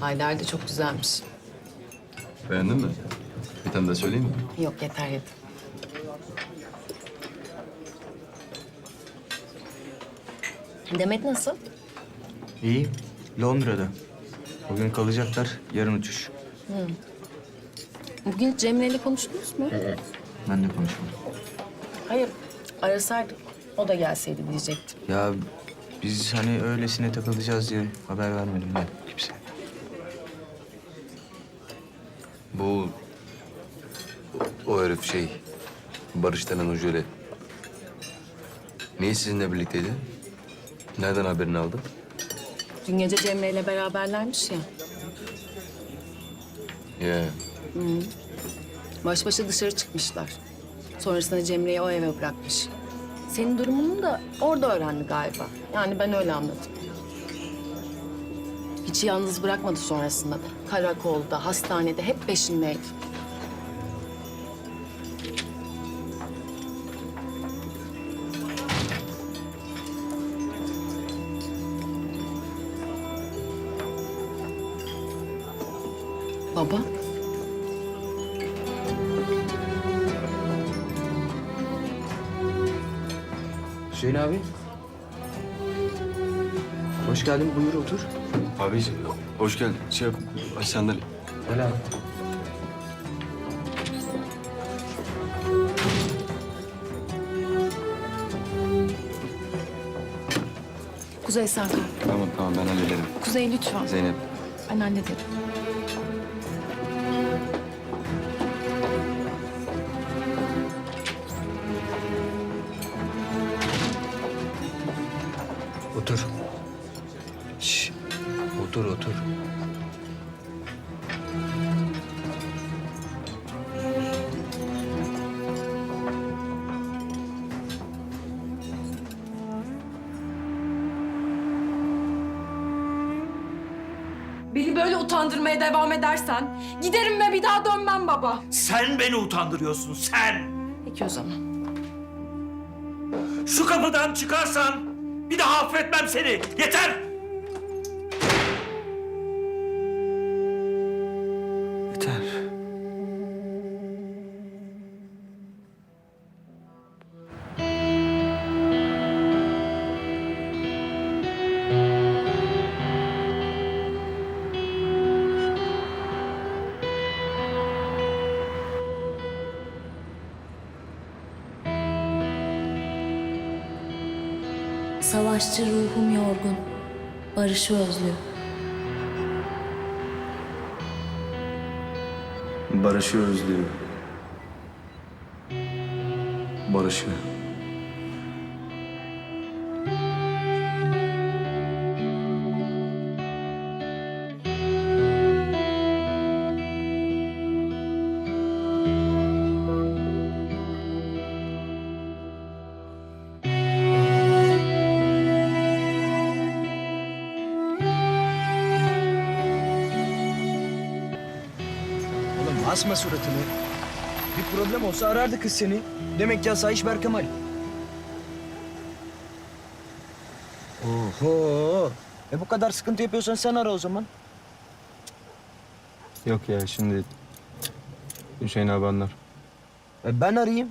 Haydar da çok güzelmiş. Beğendin mi? Bir tane daha söyleyeyim mi? Yok yeter yeter. Demet nasıl? İyi. Londra'da. Bugün kalacaklar. Yarın uçuş. Bugün hiç Cemre ile konuştunuz mu? Ben de konuşmadım. Hayır. Arasaydık. O da gelseydi diyecektim. Ya biz hani öylesine takılacağız diye haber vermedim ben kimseye. Bu... O herif şey... Barış denen o jöle. Niye sizinle birlikteydi? Nereden haberini aldı? Dün gece Cemre ile beraberlermiş ya. Ya Baş başa dışarı çıkmışlar. Sonrasında Cemre'yi o eve bırakmış. Senin durumunu da orada öğrendi galiba. Yani ben öyle anladım. Hiç yalnız bırakmadı sonrasında da. Karakolda, hastanede hep peşindeydi. Baba. Hüseyin abi. Hoş geldin. Buyur otur. Abi hoş geldin. Şey yap, aç sandalye. Abi. Kuzey sen kal. Tamam tamam ben hallederim. Kuzey lütfen. Zeynep. Ben hallederim. Otur. Otur otur. Beni böyle utandırmaya devam edersen giderim ve bir daha dönmem baba. Sen beni utandırıyorsun sen. Peki o zaman. Şu kapıdan çıkarsan bir daha affetmem seni. Yeter. Savaşçı ruhum yorgun, barışı özlüyor. Barış'ı özlüyor. Barış'ı. Asma suratını. Bir problem olsa arardı kız seni. Demek ki asayiş Berkemal. Oho. E bu kadar sıkıntı yapıyorsan sen ara o zaman. Yok ya şimdi Hüseyin abi anlar. E ben arayayım.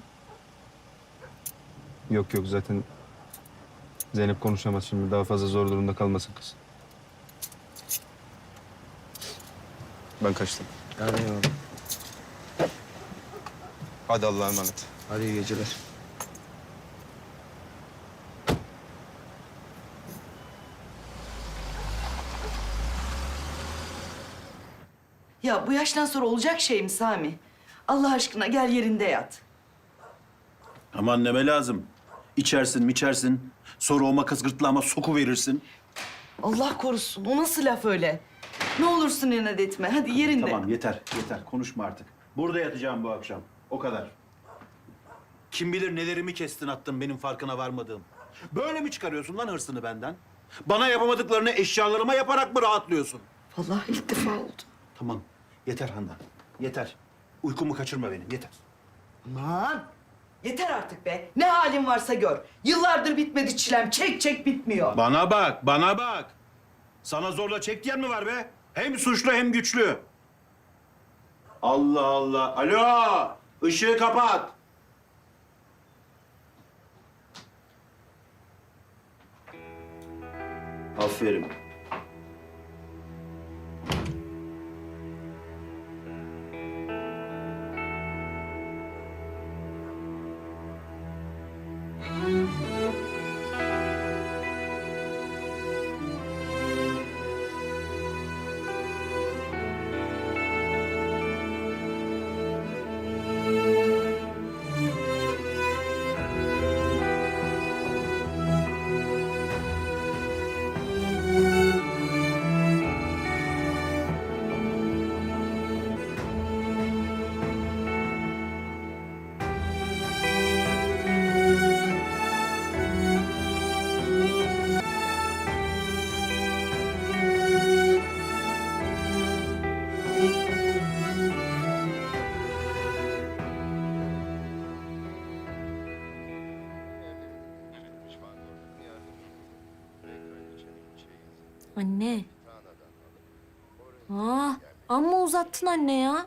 Yok yok zaten Zeynep konuşamaz şimdi daha fazla zor durumda kalmasın kız. Ben kaçtım. Hadi eyvallah. Hadi Allah'a emanet. Hadi iyi geceler. Ya bu yaştan sonra olacak şey mi Sami? Allah aşkına gel yerinde yat. Aman neme lazım. İçersin mi içersin. Sonra o makas gırtlağıma soku verirsin. Allah korusun. O nasıl laf öyle? Ne olursun inat etme. Hadi yerinde. Tamam yeter yeter konuşma artık. Burada yatacağım bu akşam. O kadar. Kim bilir nelerimi kestin attın benim farkına varmadığım. Böyle mi çıkarıyorsun lan hırsını benden? Bana yapamadıklarını eşyalarıma yaparak mı rahatlıyorsun? Vallahi ilk defa oldu. Tamam yeter Handan yeter. Uykumu kaçırma benim yeter. Aman. Yeter artık be. Ne halin varsa gör. Yıllardır bitmedi çilem. Çek çek bitmiyor. Bana bak, bana bak. Sana zorla çek diyen mi var be? Hem suçlu hem güçlü. Allah Allah. Alo! Işığı kapat. Aferin. Anne. Aa, amma uzattın anne ya.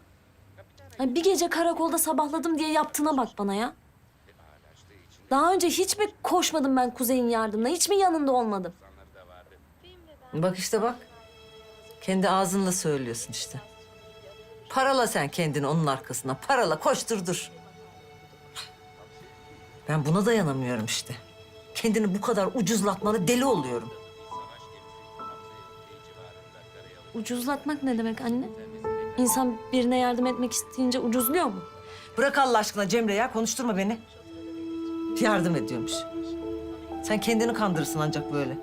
Ay bir gece karakolda sabahladım diye yaptığına bak bana ya. Daha önce hiç mi koşmadım ben Kuzey'in yardımına? Hiç mi yanında olmadım? Bak işte bak. Kendi ağzınla söylüyorsun işte. Parala sen kendini onun arkasına. Parala koşturdur. Ben buna dayanamıyorum işte. Kendini bu kadar ucuzlatmana deli oluyorum. Ucuzlatmak ne demek anne? İnsan birine yardım etmek isteyince ucuzluyor mu? Bırak Allah aşkına Cemre ya konuşturma beni. Yardım ediyormuş. Sen kendini kandırırsın ancak böyle.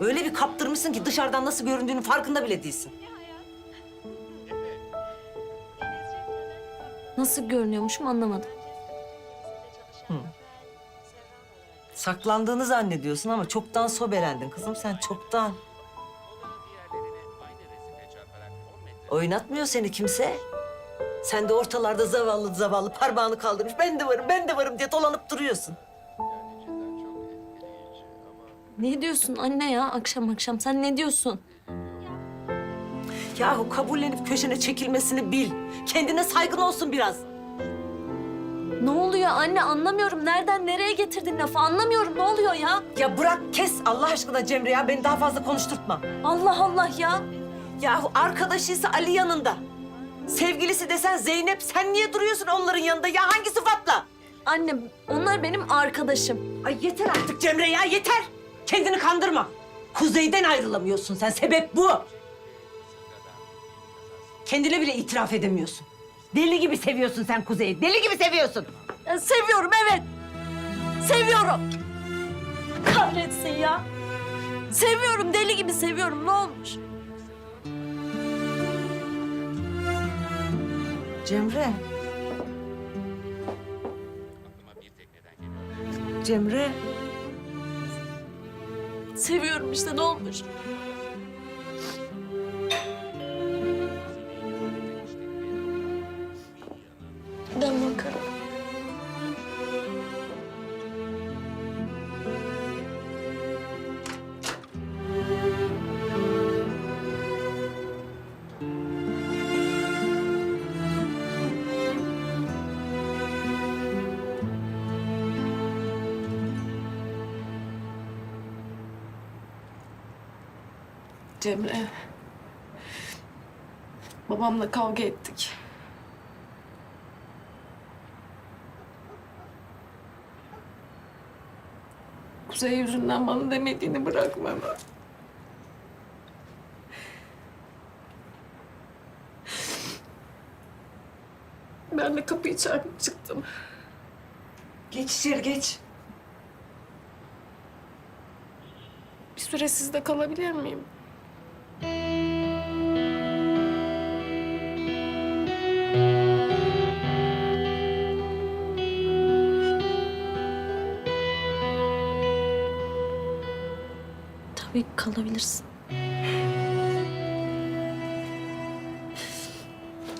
Öyle bir kaptırmışsın ki dışarıdan nasıl göründüğünün farkında bile değilsin. Nasıl görünüyormuşum anlamadım. Saklandığını zannediyorsun ama çoktan sobelendin kızım sen çoktan. Oynatmıyor seni kimse. Sen de ortalarda zavallı zavallı parmağını kaldırmış. Ben de varım, ben de varım diye dolanıp duruyorsun. Ne diyorsun anne ya akşam akşam? Sen ne diyorsun? Yahu kabullenip köşene çekilmesini bil. Kendine saygın olsun biraz. Ne oluyor anne anlamıyorum. Nereden nereye getirdin lafı anlamıyorum. Ne oluyor ya? Ya bırak kes Allah aşkına Cemre ya. Beni daha fazla konuşturtma. Allah Allah ya. Yahu arkadaşıysa Ali yanında. Sevgilisi desen Zeynep. Sen niye duruyorsun onların yanında ya? Hangi sıfatla? Anne onlar benim arkadaşım. Ay yeter artık Cemre ya yeter. Kendini kandırma. Kuzey'den ayrılamıyorsun sen. Sebep bu. Kendine bile itiraf edemiyorsun. Deli gibi seviyorsun sen Kuzey'i. Deli gibi seviyorsun. Ya seviyorum evet. Seviyorum. Kahretsin ya. Seviyorum deli gibi seviyorum. Ne olmuş? Cemre. Cemre. Seviyorum işte ne olmuş? Cemre. Babamla kavga ettik. Kuzey yüzünden bana demediğini bırakma hemen. Ben de kapıyı çarpıp çıktım. Geç içeri geç. Bir süre sizde kalabilir miyim? Tabii kalabilirsin.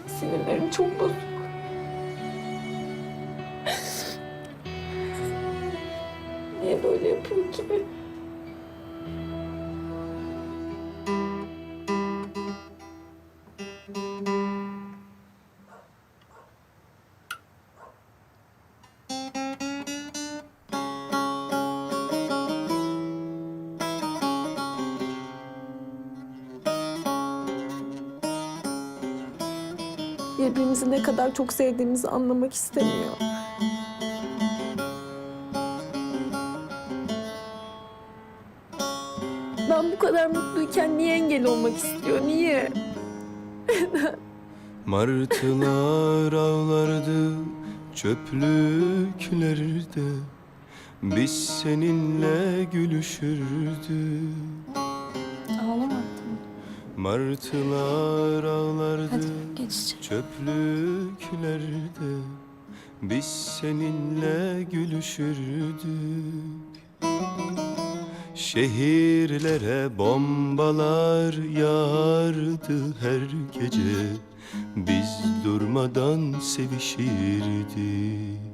Sinirlerim çok bozuk. Niye böyle yapıyor ki? Birbirimizi ne kadar çok sevdiğimizi anlamak istemiyor. Ben bu kadar mutluyken niye engel olmak istiyor? Niye? Martılar ağlardı çöplüklerde Biz seninle gülüşürdük. Martılar ağlardı Hadi çöplüklerde. Biz seninle gülüşürdük. Şehirlere bombalar yağardı her gece. Biz durmadan sevişirdik